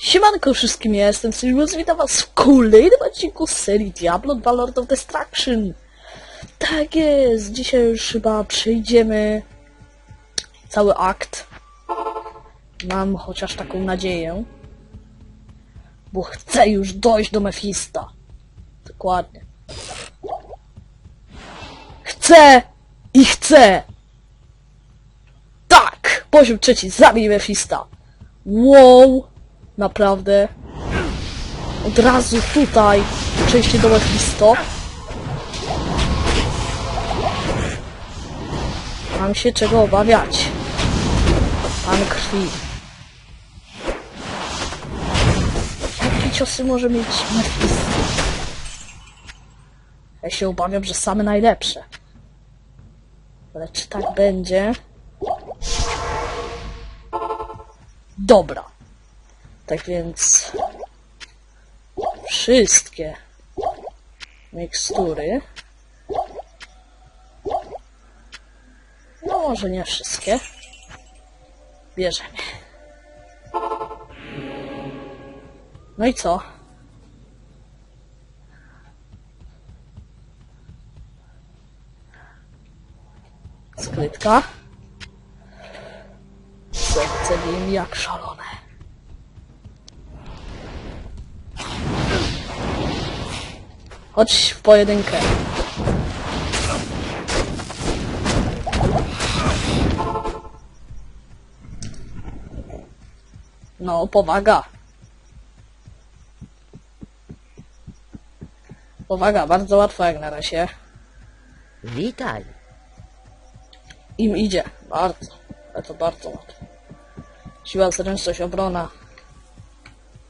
Siemanko wszystkim, ja jestem Sylwus, witam was w kolejnym odcinku serii Diablo 2 Lord of Destruction. Tak jest, dzisiaj już chyba przejdziemy cały akt. Mam chociaż taką nadzieję. Bo chcę już dojść do Mefista. Dokładnie. Chcę i chcę! Tak! Poziom trzeci, zabij Mefista! Wow! Naprawdę. Od razu tutaj przejście do Mephisto. Mam się czego obawiać. Pan krwi. Jakie ciosy może mieć Mephisto? Ja się obawiam, że same najlepsze. Ale czy tak będzie? Dobra. Tak więc wszystkie mikstury. No może nie wszystkie. Bierzemy. No i co? Skrytka. Serce jak szalone. Chodź w pojedynkę. No, powaga. Powaga, bardzo łatwo jak na razie. Witaj. Im idzie. Bardzo. Ale to bardzo łatwo. Siła, zręczność, obrona.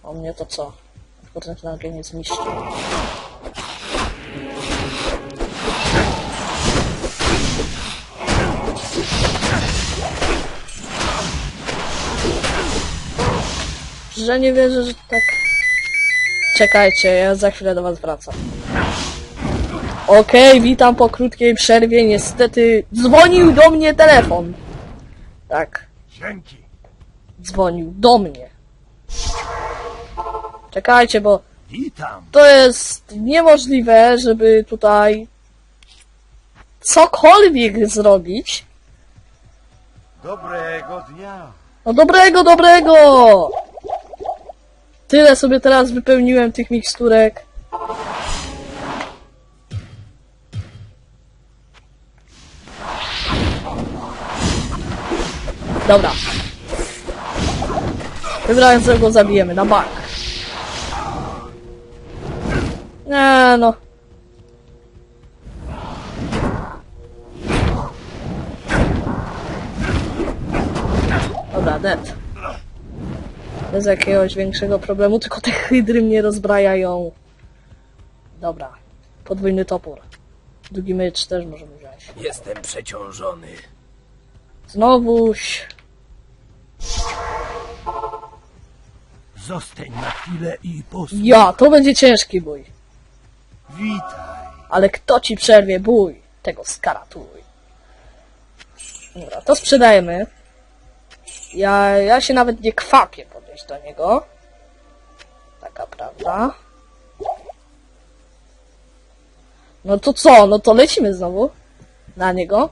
O mnie to co? Potencjalnie nie zniszczy. Że nie wierzę, że tak... Czekajcie, ja za chwilę do was wracam. Okej, witam po krótkiej przerwie. Niestety dzwonił do mnie telefon. Tak, Dzięki. dzwonił do mnie. Czekajcie, bo Witam. to jest niemożliwe, żeby tutaj cokolwiek zrobić. Dobrego dnia. No dobrego, dobrego! Tyle sobie teraz wypełniłem tych miksturek. Dobra. Wybrałem, że go zabijemy na bank. Nie no. Dobra, dead. Bez jakiegoś większego problemu, tylko te hydry mnie rozbrajają. Dobra. Podwójny topór. Drugi mecz też możemy wziąć. Jestem przeciążony. Znowuś. Zostań na chwilę i posłuchaj. Ja, to będzie ciężki bój. Witaj. Ale kto ci przerwie bój? Tego skaratuj. Dobra, to sprzedajemy. Ja, ja się nawet nie kwapię podejść do niego. Taka prawda. No to co? No to lecimy znowu. Na niego.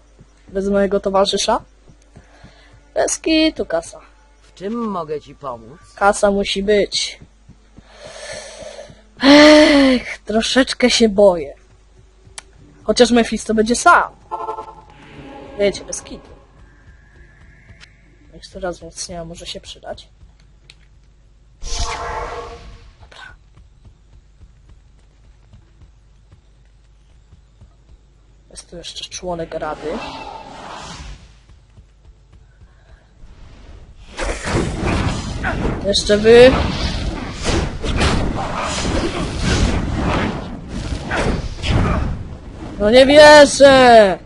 Bez mojego towarzysza. Bez kitu kasa. W czym mogę ci pomóc? Kasa musi być. Ech, troszeczkę się boję. Chociaż Mephisto będzie sam. Wiecie, bez kitu. Jeszcze raz wzmocnienia może się przydać. Jest tu jeszcze członek rady. Jeszcze wy. No nie wierzę!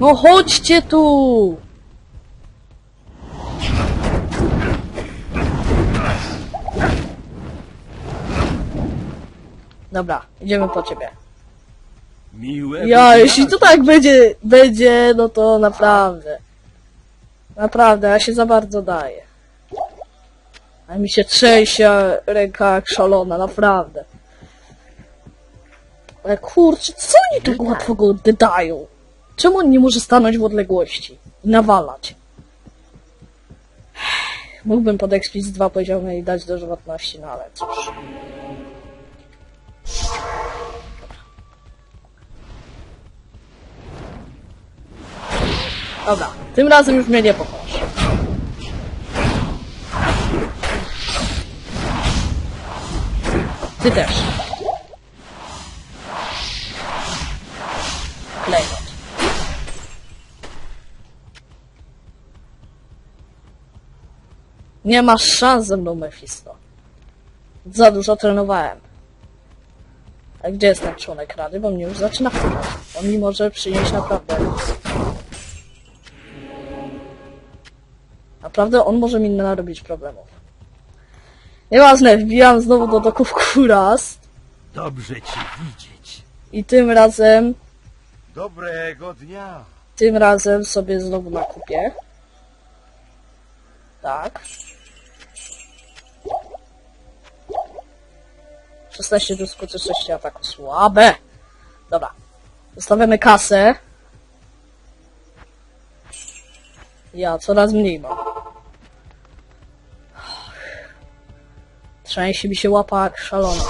No chodźcie tu! Dobra, idziemy po ciebie. Miłego Ja, jeśli to tak będzie, będzie, no to naprawdę. Naprawdę, ja się za bardzo daję. A mi się trzęsie ręka jak szalona, naprawdę. Ale kurczę, co oni tak łatwo go dają? Czemu on nie może stanąć w odległości i nawalać? Mógłbym pod Explicit 2 poziomy i dać dożywotności, no ale cóż. Dobra, tym razem już mnie nie pokonasz. Ty też. Nie masz szans ze mną, Mephisto. Za dużo trenowałem. A gdzie jest ten członek rady? Bo mnie już zaczyna wkurzać. On mi może przynieść naprawdę Naprawdę on może mi narobić problemów. Nieważne, wbijam znowu do doków kuras Dobrze cię widzieć. i tym razem, Dobrego dnia. tym razem sobie znowu nakupię. Tak. 16 do skuteczności ataku. Słabe. Dobra. Zostawiamy kasę. Ja coraz mniej mam. Trzęsie mi się łapa jak szalona.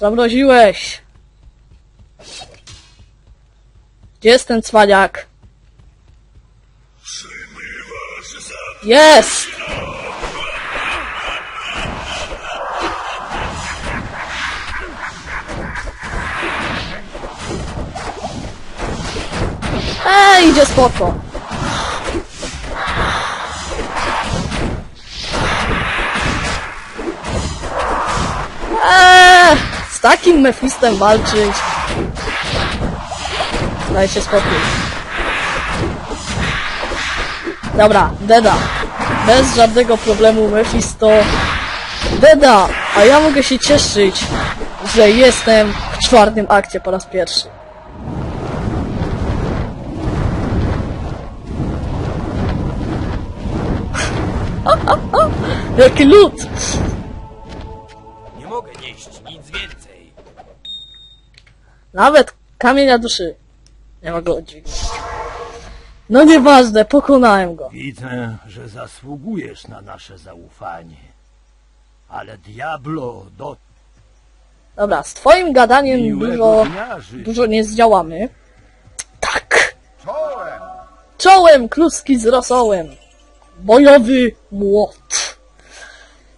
Zamroziłeś! Gdzie jest ten cwaniak? Jest! Ej, idzie spoko. Takim Mefistem walczyć. Daj się spokój. Dobra, Deda. Bez żadnego problemu Mefisto. Deda, a ja mogę się cieszyć, że jestem w czwartym akcie po raz pierwszy. Jaki lód! Nawet kamienia duszy. Nie mogę odźwignąć. No nieważne, pokonałem go. Widzę, że zasługujesz na nasze zaufanie. Ale Diablo do Dobra, z twoim gadaniem miłego dużo, dnia życzę. dużo nie zdziałamy. Tak! Czołem! Czołem kluski z rosołem. Bojowy młot.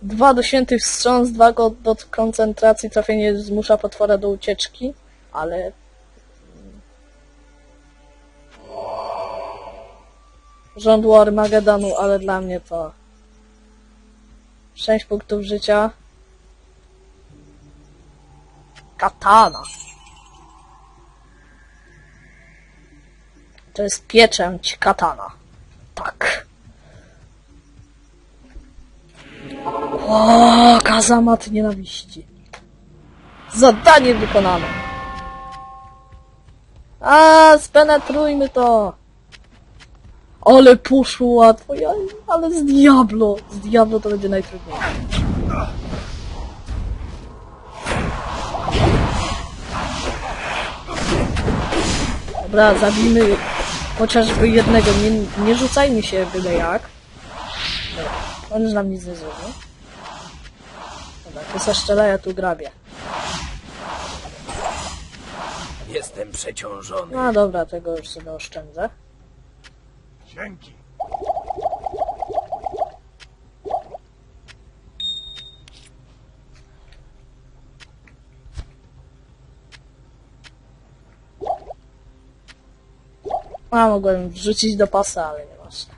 Dwa do świętych wstrząs, dwa go do koncentracji, trafienie zmusza potwora do ucieczki, ale... Żądło Armagedonu, ale dla mnie to... 6 punktów życia. Katana. To jest pieczęć katana. Tak. O, kazamat nienawiści. Zadanie wykonane. A, spenetrujmy to. Ale poszło łatwo, ja, ale z Diablo. Z Diablo to będzie najtrudniejsze. Dobra, zabijmy chociażby jednego. Nie, nie rzucajmy się byle jak. Dobra, on już nam nic nie zrobi. Dobra, to zaszczela, ja tu grabię. Jestem przeciążony. No dobra, tego już sobie oszczędzę. Dzięki. A, mogłem wrzucić do pasa, ale nie ważne.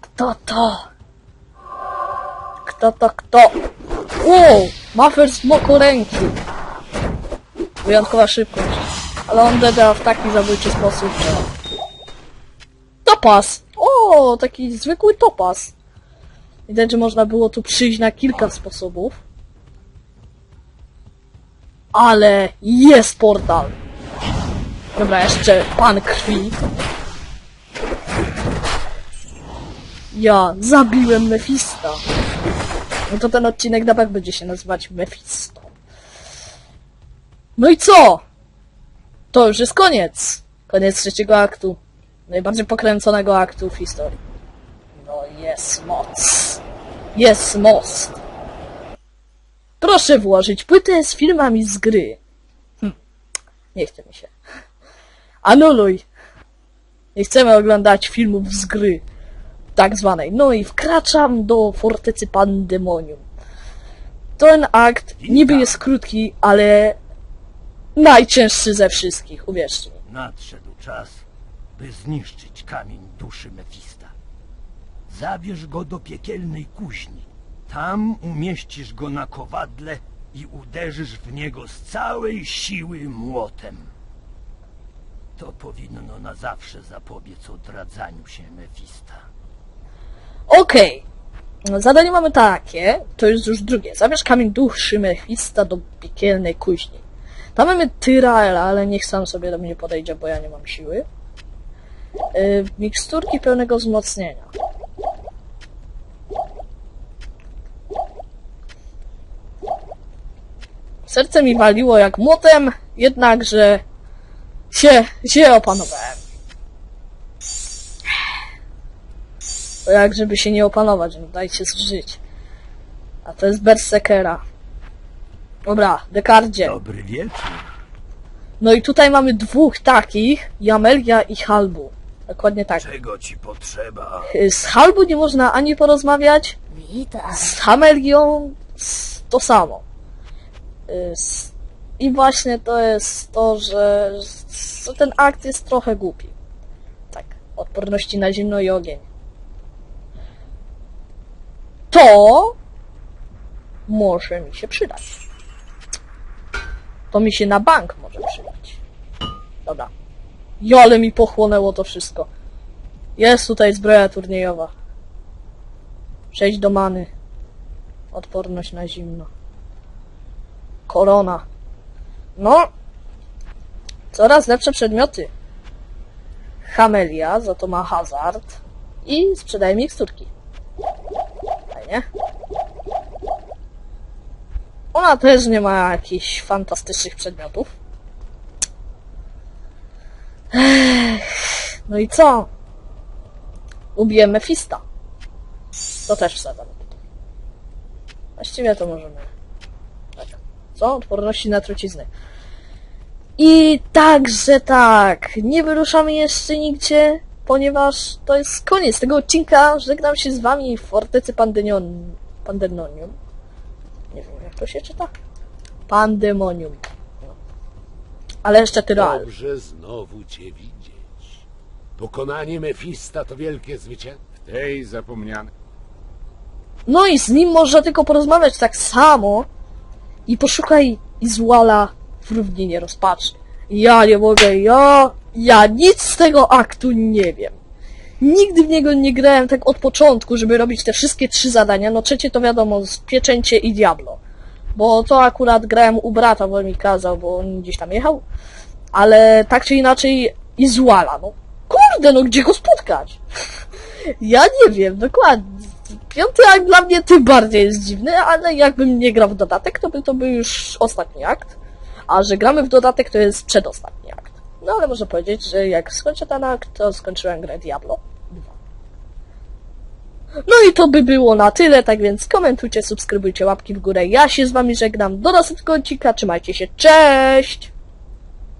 Kto to? Kto to kto? Wow! Maffer z moku ręki. Wyjątkowa szybkość. Ale on deda w taki zabójczy sposób, że... Topas! O, taki zwykły topas. Widać, że można było tu przyjść na kilka sposobów. Ale jest portal. Dobra, jeszcze pan krwi. Ja zabiłem Mefista. No to ten odcinek na pewno będzie się nazywać Mephisto. No i co? To już jest koniec. Koniec trzeciego aktu. Najbardziej pokręconego aktu w historii. No jest moc. Jest most. Proszę włożyć płytę z filmami z gry. Hm. Nie chce mi się. Anuluj. Nie chcemy oglądać filmów z gry. Tak zwanej. No i wkraczam do fortecy Pandemonium. Ten akt niby jest krótki, ale najcięższy ze wszystkich, uwierzcie mi. Nadszedł czas, by zniszczyć kamień duszy Mefista. Zabierz go do piekielnej kuźni. Tam umieścisz go na kowadle i uderzysz w niego z całej siły młotem. To powinno na zawsze zapobiec odradzaniu się Mefista. Okej. No, Zadanie mamy takie, to jest już drugie. Zabierz kamień duszy Mefista do piekielnej kuźni. Tam mamy Tyraela, ale niech sam sobie do mnie podejdzie, bo ja nie mam siły. Yy, miksturki pełnego wzmocnienia. Serce mi waliło jak młotem, jednakże się, się opanowałem. Jak żeby się nie opanować, no dajcie żyć. A to jest Berserkera. Dobra, Dekardzie. Dobry wieczór. No i tutaj mamy dwóch takich, Jamelia i Halbu. Dokładnie tak. Czego ci potrzeba? Y, Z Halbu nie można ani porozmawiać, Witaj. z Hamelią s- to samo. Y, s- I właśnie to jest to, że, że ten akt jest trochę głupi. Tak, odporności na zimno i ogień. To może mi się przydać. To mi się na bank może przydać. Dobra. Jo, ale mi pochłonęło to wszystko. Jest tutaj zbroja turniejowa. Przejdź do many. Odporność na zimno. Korona. No. Coraz lepsze przedmioty. Hamelia, za to ma hazard. I sprzedaje miksturki. Fajnie. Ona też nie ma jakichś fantastycznych przedmiotów. Ech, No i co? Ubiję Mefista. To też wsadzam. Właściwie to możemy. Tak. Co? Odporności na trucizny. I także tak, nie wyruszamy jeszcze nigdzie, ponieważ to jest koniec tego odcinka. Żegnam się z wami w fortecy Pandenion... Pandemonium. Nie wiem, jak to się czyta? Pandemonium. No. Ale jeszcze Tyral. Dobrze znowu cię widzieć. Pokonanie Mefista to wielkie zwycięstwo. W tej zapomnianej. No i z nim można tylko porozmawiać tak samo i poszukaj Izwala w równinie rozpaczy. Ja nie mogę, ja, ja nic z tego aktu nie wiem. Nigdy w niego nie grałem tak od początku, żeby robić te wszystkie trzy zadania. No trzecie to wiadomo, z Pieczęcie i Diablo. Bo to akurat grałem u brata, bo mi kazał, bo on gdzieś tam jechał. Ale tak czy inaczej Izwala, no. Kurde, no gdzie go spotkać? Ja nie wiem, dokładnie. Piąty akt dla mnie tym bardziej jest dziwny, ale jakbym nie grał w dodatek, to by to był już ostatni akt. A że gramy w dodatek, to jest przedostatni akt. No ale można powiedzieć, że jak skończę ten akt, to skończyłem grę Diablo 2. No i to by było na tyle, tak więc komentujcie, subskrybujcie, łapki w górę. Ja się z wami żegnam. Do następnego odcinka, trzymajcie się, cześć!